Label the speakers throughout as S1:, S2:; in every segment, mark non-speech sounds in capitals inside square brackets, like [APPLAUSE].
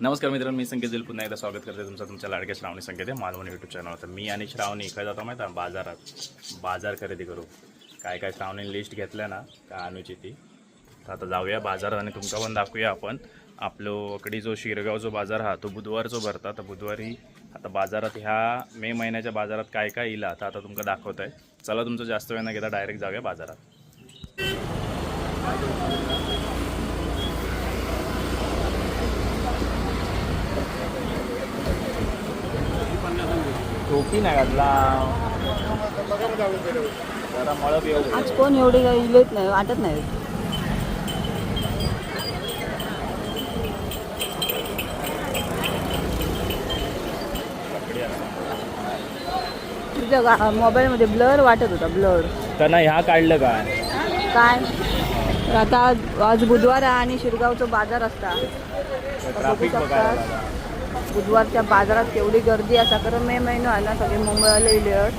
S1: नमस्कार मित्रांनो मी संकेत दिल पुन्हा एकदा स्वागत करते तुमचं तुमच्या लाडक्या श्रावणी संकेत आहे मालवणी यूट्यूब चॅनल तर मी आणि श्रावणी इकडे जातो माहिती आहे? बाजारात. बाजार खरेदी करू. काय काय श्रावणी लिस्ट घेतल्या ना काय अनुची ती. तर आता जाऊया बाजारात आणि तुमका पण दाखवूया आपण. आपलो वकडी जो शिरगाव जो बाजार हा तो बुधवार जो भरता तर बुधवारी आता बाजारात ह्या मे महिन्याच्या बाजारात काय काय येईल आता आता तुमका दाखवत आहे चला तुमचं जास्त वेळ न घेता डायरेक्ट जाऊया बाजारात. टोपी नाही घातला मळप येऊ.
S2: आज कोण एवढे इलेत नाही वाटत नाही. तुझ्या गा- मोबाईलमध्ये ब्लर वाटत होता ब्लर
S1: तर नाही ह्या काढलं काय
S2: काय आता आज- बुधवार आहे आणि शिरगावचा बाजार असता
S1: ट्राफिक
S2: बघू
S1: बघायला.
S2: बुधवारच्या बाजारात केवढी गर्दी असा कारण मे महिना आहे ना सगळे मुंबईला इलेत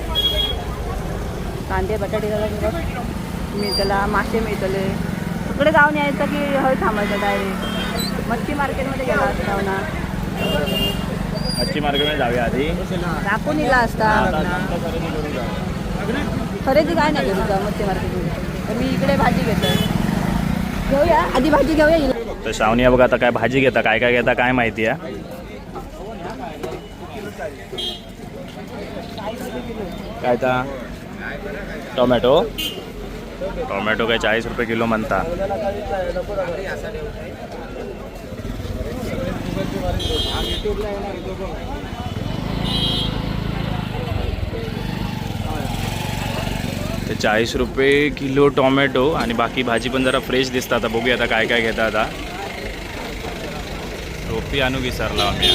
S2: कांदे बटाटे मिळतला मासे मिळतले. तिकडे जाऊन यायचं की हय थांबायचं डायरेक्ट मच्छी मार्केटमध्ये गेला असता ना.
S1: मच्छी मार्केटमध्ये जाऊया आधी.
S2: दाखवून इला असता.
S1: खरेदी
S2: काय नाही करू का मच्छी मार्केटमध्ये. तर मी इकडे भाजी घेतोय. घेऊया. आधी भाजी घेऊया.
S1: तर श्रावणी बघा आता काय भाजी घेता काय काय घेता काय माहिती आहे? काय ता? टोमॅटो. टोमॅटो काय चाळीस रुपये किलो म्हणता. ते चाळीस रुपये किलो टोमॅटो आणि बाकी भाजी पण जरा फ्रेश दिसतं आता. बघूया आता काय काय घेता आता. रोपी आणू विसरला आम्ही.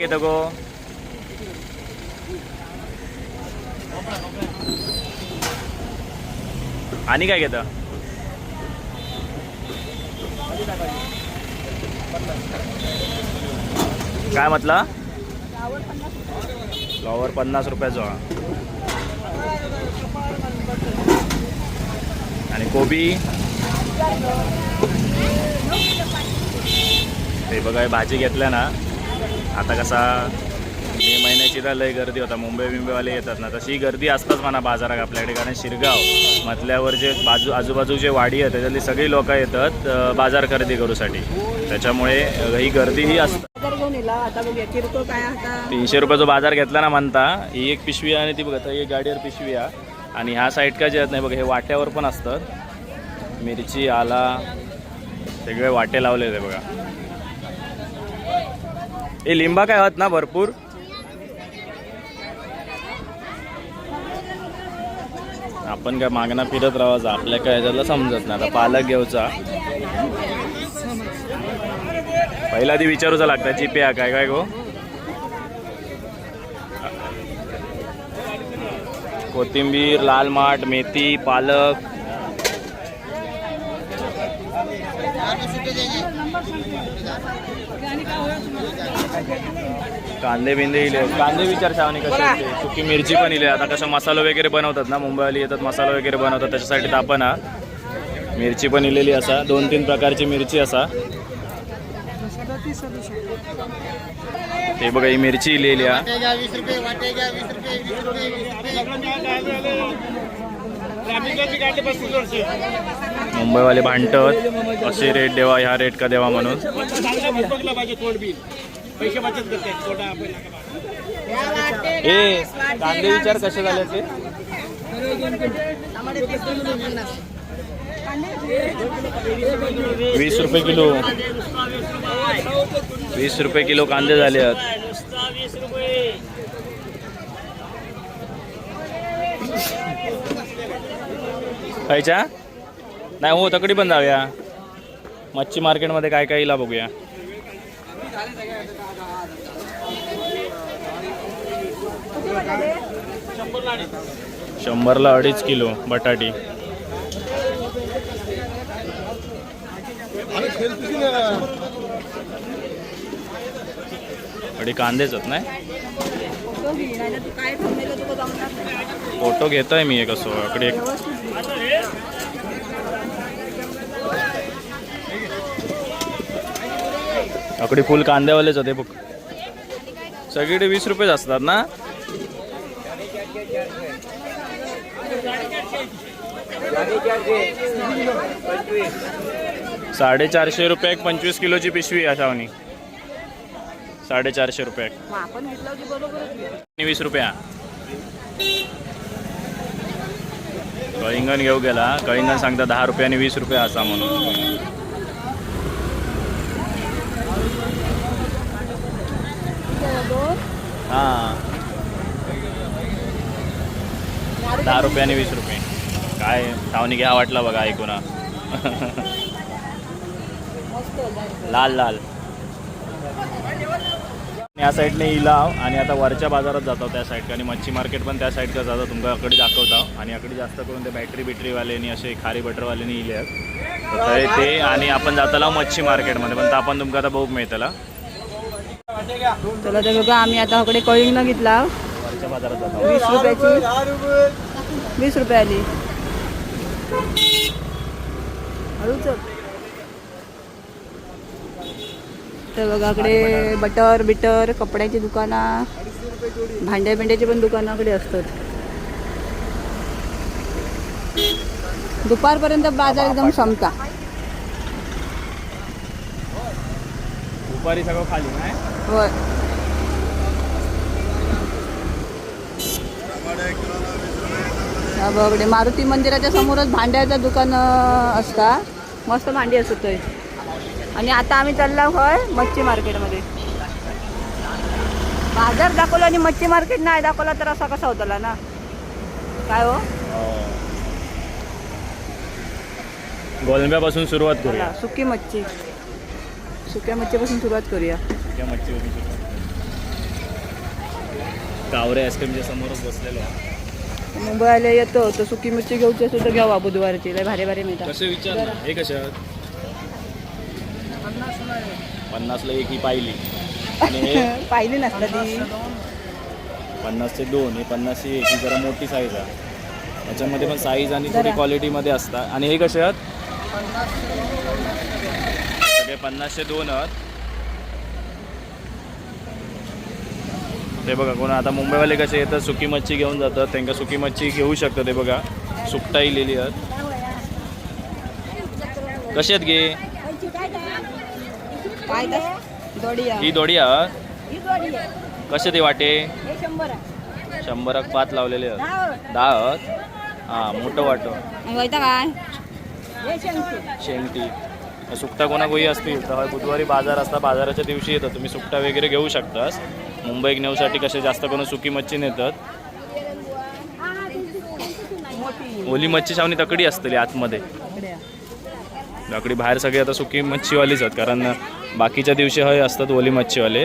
S1: घेतो गो. आणि काय घेतं? काय म्हटलं? फ्लॉवर पन्नास रुपयाचा. आणि कोबी? ते बघा भाजी घेतल्या ना आता कसा मे महिन्याची तर लय गर्दी होता. मुंबई बिंबईवाले येतात ना. तशी गर्दी असताच म्हणा बाजारात आपल्याकडे. कारण शिरगाव म्हटल्यावर जे बाजू आजूबाजूचे वाडी आहे त्याच्यातली सगळी लोक येतात बाजार खरेदी करूसाठी. त्याच्यामुळे ही गर्दी ही असते तीनशे रुपयाचा बाजार घेतला ना म्हणता ही एक पिशवी आहे आणि ती बघा ही एक गाडीवर पिशवी आहे. आणि ह्या साईड का जे नाही बघा हे वाट्यावर पण असतात. मिरची आला सगळे वाटे लावले ते बघा. हे लिंबा काय आहात ना भरपूर? आपण काय मागणं फिरत राहायचं आपल्या काय ह्याच्यातलं समजत नाही. आता पालक घेऊचा. पहिला आधी विचारूचा लागतं जीपे हा काय काय गो? कोथिंबीर लाल माठ मेथी पालक. कांदे बिंदे इले. कांदे विचार शावणी कसे. सुकी मिरची पण इले. आता कसं मसाला वगैरे बनवतात ना? मुंबईला येतात मसाला वगैरे बनवतात. त्याच्यासाठी तर आपण हा मिरची पण इलेली असा. दोन तीन प्रकारची मिरची असा. ते बघा ही मिरची इलेली हा. मुंबईवाले भांडतात असे रेट देवा ह्या रेट का देवा म्हणून. हे कांदे विचार कसे झाले ते? वीस रुपये किलो. वीस रुपये किलो कांदे झाले खायच्या? नाही हो तकडी पण जाऊया. मच्छी मार्केटमध्ये काय काय येईल बघूया शंभरला अडीच किलो बटाटी. अडी कांदेच होत नाही?
S2: फोटो
S1: घेतोय मी एक असो इकडे एक. अकडे फुल कांद्यावालेच होते बघ. सगळीकडे वीस रुपयेच असतात ना? साडेचारशे रुपये एक पंचवीस किलोची पिशवी अशावनी साडेचारशे रुपये वीस रुपया. कळिंगण घेऊ गेला. कळिंगण सांगता दहा रुपये आणि वीस रुपये असा म्हणून. हा. दहा रुपये आणि वीस रुपये. काय? टावणी घ्या वाटला बघा ऐकून. लाल लाल. या साईडने इलाव आणि आता वरच्या बाजारात जातो त्या साईड आणि मच्छी मार्केट पण त्या साईडकडे जातो. तुमच्याकडे अकडे दाखवतो. आणि अकडे जास्त करून ते बॅटरी बिटरीवाल्यांनी असे खारी बटरवाल्यांनी इले आहेत. तर ते- आणि आपण जाताला मच्छी मार्केटमध्ये पण आपण तुमका आता बघूक मिळतला.
S2: चला तर बघा आम्ही आता कडे कळिंग न घेतला.
S1: बाजारात जातो
S2: वीस रुपयाची. वीस रुपये आली हळूच चल. तर बघा कडे बटर बिटर कपड्याची दुकानं भांड्या बिंड्याची पण दुकानाकडे असतात. दुपारपर्यंत बाजार एकदम संपता.
S1: दुपारी सगळं खाली नाही?
S2: होय. हा बघ मारुती मंदिराच्या समोरच भांड्याचं दुकान असता. मस्त भांडी असत आणि आता आम्ही चालला होय मच्छी मार्केटमध्ये. बाजार दाखवला आणि मच्छी मार्केट नाही दाखवला तर असा कसा होता ना? काय हो?
S1: गोलंब्यापासून सुरुवात करूया.
S2: सुकी मच्छी. सुक्या मच्छीपासून सुरुवात करूया.
S1: त्या मच्छीपासून सुरुवात कावरे आईस्क्रीमच्या समोरच बसलेलो आहे.
S2: मुंबईला येतो तर सुकी मच्छी घेऊची असेल तर घ्यावा बुधवारची. लय भारी भारी मिळतात.
S1: कसे विचार? ना हे कशा पन्नासला एक ही पाहिली. आणि हे [LAUGHS]
S2: पाहिली नसता ती.
S1: पन्नासचे दोन हे पन्नासची एक ही जरा मोठी साईज आहे. त्याच्यामध्ये पण साईज आणि थोडी
S2: जरा.
S1: क्वालिटीमध्ये असतात. आणि हे कसे आहेत? सगळे पन्नासचे दोन आहेत. ते बघा कोण आता मुंबईवाले कसे येतात सुकी मच्छी घेऊन जातात. त्यांना सुकी मच्छी घेऊ शकतात ते बघा. सुकटा इलेली आहेत. कशी आहेत गे?
S2: काय
S1: ही दोडी आहात. कसे ते वाटे? शंभराक पाच लावलेले आहेत. दहा आहेत. हां मोठं वाटं.
S2: काय
S1: शेंगटी सुकटा कोणा गोई असतील? तर बुधवारी बाजार असता बाजाराच्या दिवशी येतात. तुम्ही सुकटा वगैरे घेऊ शकतास. मुंबईक नेऊसाठी कसे जास्त करून सुकी मच्छी नेतात. ओली मच्छी छावणी तकडी असतली आतमध्ये. तकडी बाहेर सगळे आता सुकी मच्छीवालीच आहेत कारण बाकीच्या दिवशी हय असतात ओली मच्छीवाले.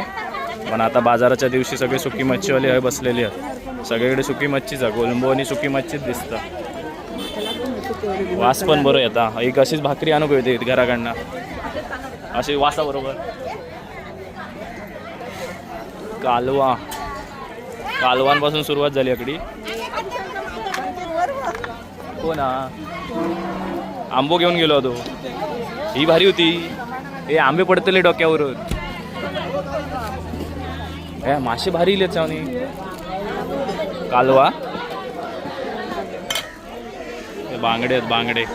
S1: पण आता बाजाराच्या दिवशी सगळे सुकी मच्छीवाले हय बसलेले आहेत. सगळीकडे सुकी मच्छीच आहे कोलंबो आणि सुकी मच्छीच दिसतं. वास पण बरं येता एक अशीच भाकरी आणू येते घराकडनं? अशी वासा बरोबर. कालवा. कालवांपासून सुरुवात झाली अकडी हो ना. आंबो घेऊन गेलो होतो. ही भारी होती. हे आंबे पडतले डोक्यावरून. हे मासे भारी इले कालवा. बांगडे आहेत बांगडे.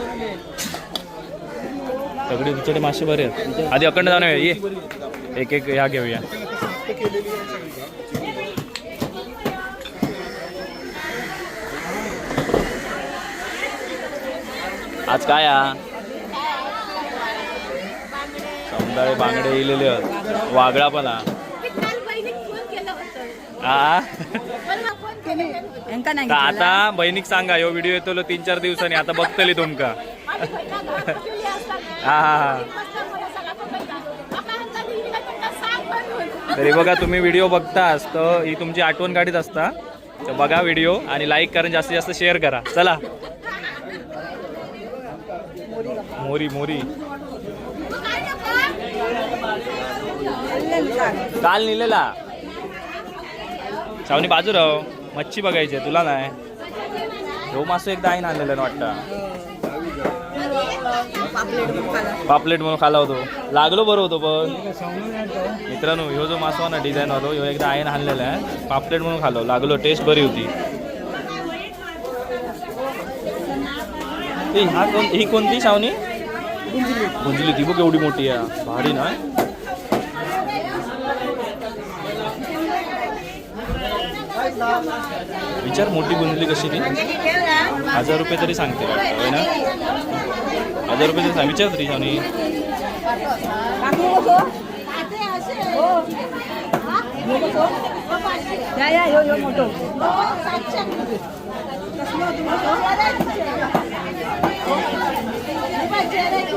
S1: सगळे तिच्याकडे मासे बरे आहेत. आधी अखंड जाणं ये. एक एक ह्या घेऊया. आज काय हा? समुदाय बांगडे इलेले आहेत. वागळा पण हा. हा? आता बहिणीक सांगा यो व्हिडिओ येतो तीन चार दिवसांनी आता बघतली तुमका. हा हा हा. तरी बघा तुम्ही व्हिडिओ बघतास तर ही तुमची आठवण काढीत असता. तर बघा व्हिडिओ आणि लाईक करून जास्तीत जास्त शेअर करा. चला. मोरी मोरी. काल नेलेला. सावनी बाजू राव मच्छी बघायची आहे, तुला नाही? हो मासू एकदा आईन आणलेलं वाटतं?
S2: पापलेट म्हणून खाला
S1: होतो. लागलो बरं होतो पण. मित्रांनो ह्यो जो मासो ना डिझाईन होतो ह्यो एकदा आयन आणलेला आहे. पापलेट म्हणून खालो लागलो टेस्ट बरी होती. हा कोण ही कोणती शावनी गुंजली. ती बघ एवढी मोठी आहे. भारी ना. विचार मोठी गुंजली कशी ती? हजार रुपये तरी सांगते. ना? हजार रुपये सांग विचार तरी शावनी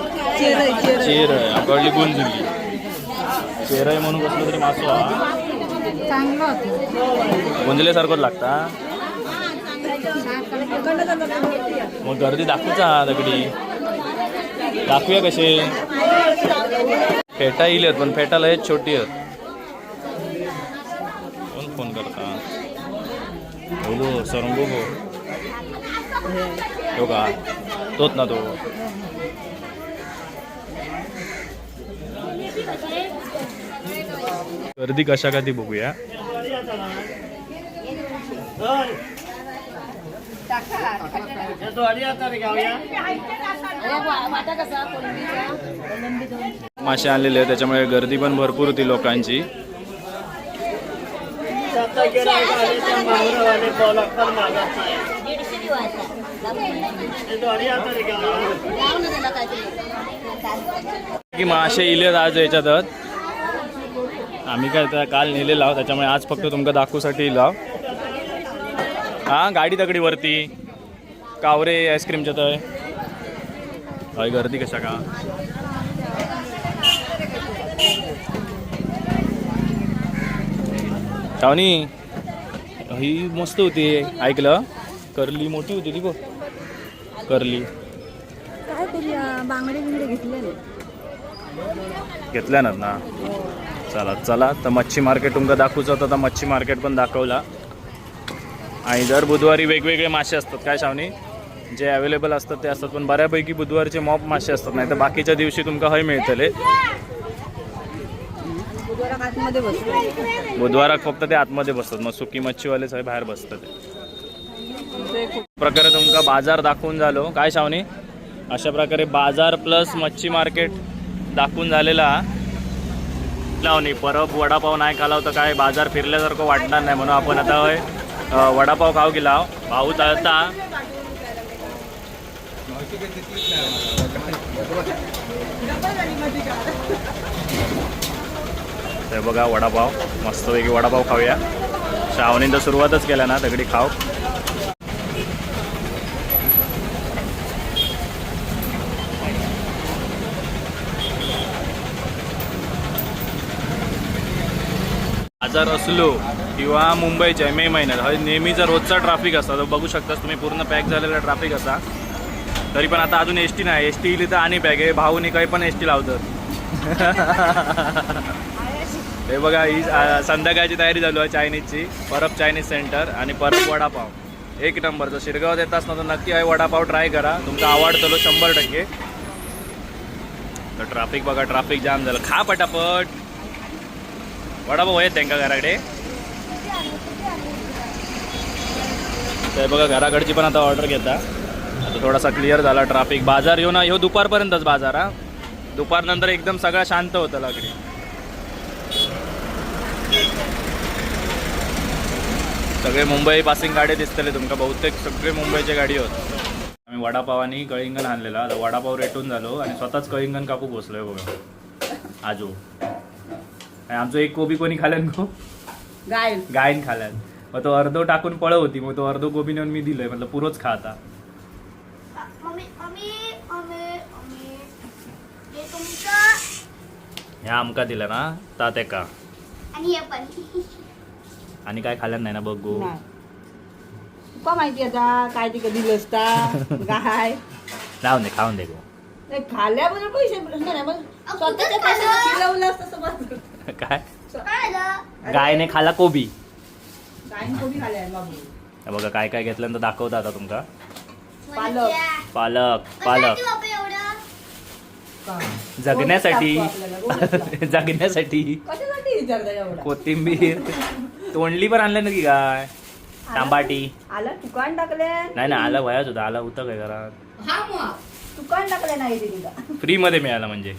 S1: चेर आहे आपली गुंजली चेर आहे म्हणून कसलं तरी मासो हा. गुंजल्यासारखंच लागता मग गर्दी दाखवूचा दगडी. दाखवूया कसे. फेटा येईल पण फेटा लयच छोटी आहेत. कोण फोन करता? बोलो सर गो तो का? तोच ना तो. गर्दी कशा का ती बघूया? मासे आणलेले आहेत त्याच्यामुळे गर्दी पण भरपूर होती लोकांची. की मासे इले आज याच्यातच. आम्ही काय काल नेलेला त्याच्यामुळे आज फक्त तुमका दाखवूसाठी इला हा गाडी तगडी वरती. कावरे आईस्क्रीमच्या तय हय गर्दी कशा का? शावनी ही मस्त होती ऐकलं? करली मोठी होती ती बघ. करली.
S2: काय करूया बांगडे बिंगडे घेतले
S1: घेतल्यानंच ना? चला चला. तर मच्छी मार्केट तुमका दाखवूचं होतं तर मच्छी मार्केट पण दाखवला. आणि दर बुधवारी वेगवेगळे मासे असतात. काय शावणी जे अवेलेबल असतात ते असतात. पण बऱ्यापैकी बुधवारचे मॉप मासे असतात. नाही तर बाकीच्या दिवशी तुमका हय मिळतले.
S2: बुधवारा
S1: बुधवाराक फक्त ते आतमध्ये बसतात. मग सुकी मच्छीवालेच हय बाहेर बसतात. प्रकारे तुमका बाजार दाखवून झालो. काय शावणी अशा प्रकारे बाजार प्लस मच्छी मार्केट दाखवून झालेला. लावणी परब वडापाव नाही खाला होतं काय? बाजार फिरल्यासारखं वाटणार नाही म्हणून आपण आता होय, वडापाव खाऊ गेला. भाऊ तळता. ते बघा वडापाव. मस्तपैकी वडापाव खाऊया. श्रावणी तर सुरुवातच केल्या ना दगडी खाऊ. आजार असलो किंवा मुंबईच्या मे महिन्यात हा नेहमीचा रोजचा ट्राफिक असता तो बघू शकता तुम्ही पूर्ण पॅक झालेला ट्राफिक असा. तरी पण आता अजून एस टी नाही. एस टी इली तर आणि पॅक आहे. भाऊनी काही पण एस टी लावतात हे बघा ही संध्याकाळची तयारी झाली आहे चायनीजची परब चायनीज सेंटर आणि परब वडापाव. एक नंबरचं. शिरगाव देत असणार तर नक्की आहे वडापाव ट्राय करा. तुमचा आवडतो शंभर टक्के. तर ट्राफिक बघा ट्राफिक जाम झालं. खा पटापट. वडापाव आहेत त्यांका घराकडे. तर बघा घराकडची पण आता ऑर्डर घेता. आता थोडासा क्लिअर झाला ट्राफिक बाजार येऊ ना ह्यो दुपारपर्यंतच बाजार हा. दुपारनंतर एकदम सगळा शांत होतं लागली सगळे मुंबई पासिंग गाडी दिसतले तुमका बहुतेक सगळे मुंबईचे गाडी होत. आम्ही वडापावानी कळिंगण आणलेला. आता वडापाव रेटून झालो आणि स्वतःच कळिंगण कापू बसलोय बघा. आजू. आणि आमचं एक कोबी कोणी खाल्यान गो?
S2: गाय
S1: गायन खाल्यान मग तो अर्धो टाकून पळ होती मग तो अर्धो कोबी नेऊन मी दिलोय म्हटलं पुरोच खा आता.
S3: Mummy mummy mummy mummy. हे तुमचं?
S1: ह्या आमका दिला ना ता ते का
S3: आणि हे पण.
S1: आणि काय खाल्यान नाही ना बघ. गो
S2: तुका माहिती आता काय ती कधी असता गाय
S1: लावून दे खाऊन दे गो.
S2: नाही, खाल्याबद्दल पैसे भेटणार नाही मग स्वतःच्या
S3: खाल्लं?
S2: खिलवलं असतं समज
S1: काय? गायने खाला कोबी. हे बघा काय काय घेतलं तर दाखवता आता तुमका
S2: पालक.
S1: पालक जगण्यासाठी. [LAUGHS] जगण्यासाठी.
S2: कशासाठी विचारता एवढा?
S1: कोथिंबीर. तोंडली पण आणलं ना की काय तांबाटी.
S2: आलं? तुकान टाकले?
S1: नाही ना आला वयाच होता आला होतं काय घरात.
S4: हा
S2: तुकान टाकले नाही
S1: फ्री मध्ये मिळाला म्हणजे.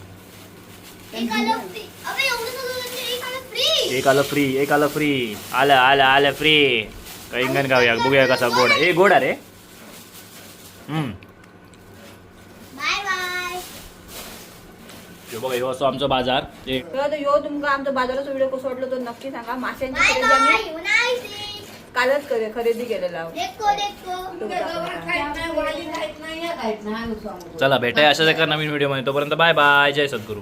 S3: एक आलं
S1: फ्री एक आलं फ्री आलं आलं आलं फ्री इंगण गावया बघूया कसा गोड. ए गोड अरे हम्म.
S3: Bye bye.
S1: ह्यो बघा ह्यो असो आमचा बाजार.
S2: तर यो तुमका आमचा बाजाराचा व्हिडिओ कसं वाटलं तो नक्की सांगा. माशांची खरेदी. आम्ही. कालच करे केलेला.
S4: या
S1: चला भेटाय अशाच एका नवीन व्हिडिओमध्ये. तोपर्यंत बाय बाय जय सद्गुरू.